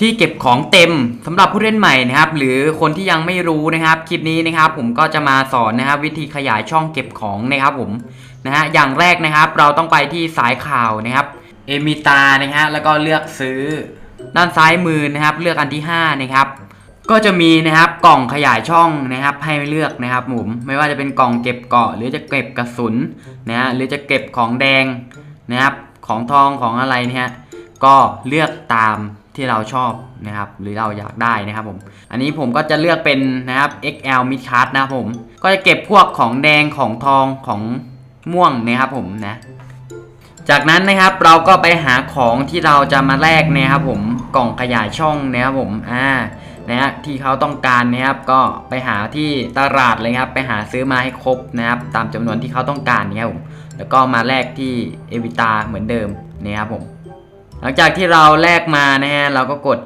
ที่เก็บของเต็มสำหรับผู้เล่นใหม่นะครับ หรือคนที่ยังไม่รู้นะครับ คลิปนี้นะครับ ผมก็จะมาสอนนะครับ วิธีขยายช่องเก็บของนะครับ ผมนะฮะอย่างแรกนะครับ เราต้องไปที่สายข่าวนะครับ เอมิตานะฮะแล้วก็เลือกซื้อด้านซ้ายมือนะครับ เลือกอันที่ 5 นะครับ ก็จะมีนะครับกล่องขยายช่องนะครับ ให้เลือกนะครับผมไม่ว่าจะเป็นกล่องเก็บเกาะ หรือจะเก็บกระสุนนะฮะหรือจะเก็บของแดงนะครับ ของทองของอะไรเนี่ยฮะก็เลือกตาม ที่เราชอบนะครับ หรือเราอยากได้นะครับผม อันนี้ผมก็จะเลือกเป็นนะครับ XL Mid Card นะครับผม ก็จะเก็บพวกของแดงของทองของม่วงนะครับผมนะ จากนั้นนะครับเราก็ไปหาของที่เราจะมาแลกนะครับผมกล่องขยายช่องนะครับผมอ่านะฮะที่เขาต้องการนะครับก็ไปหาที่ตลาดเลยครับไปหาซื้อมาให้ครบนะครับตามจำนวนที่เขาต้องการนะครับผมแล้วก็มาแลกที่เอวิตาเหมือนเดิมนะครับผม หลังจากที่เราแลกมานะฮะเราก็กด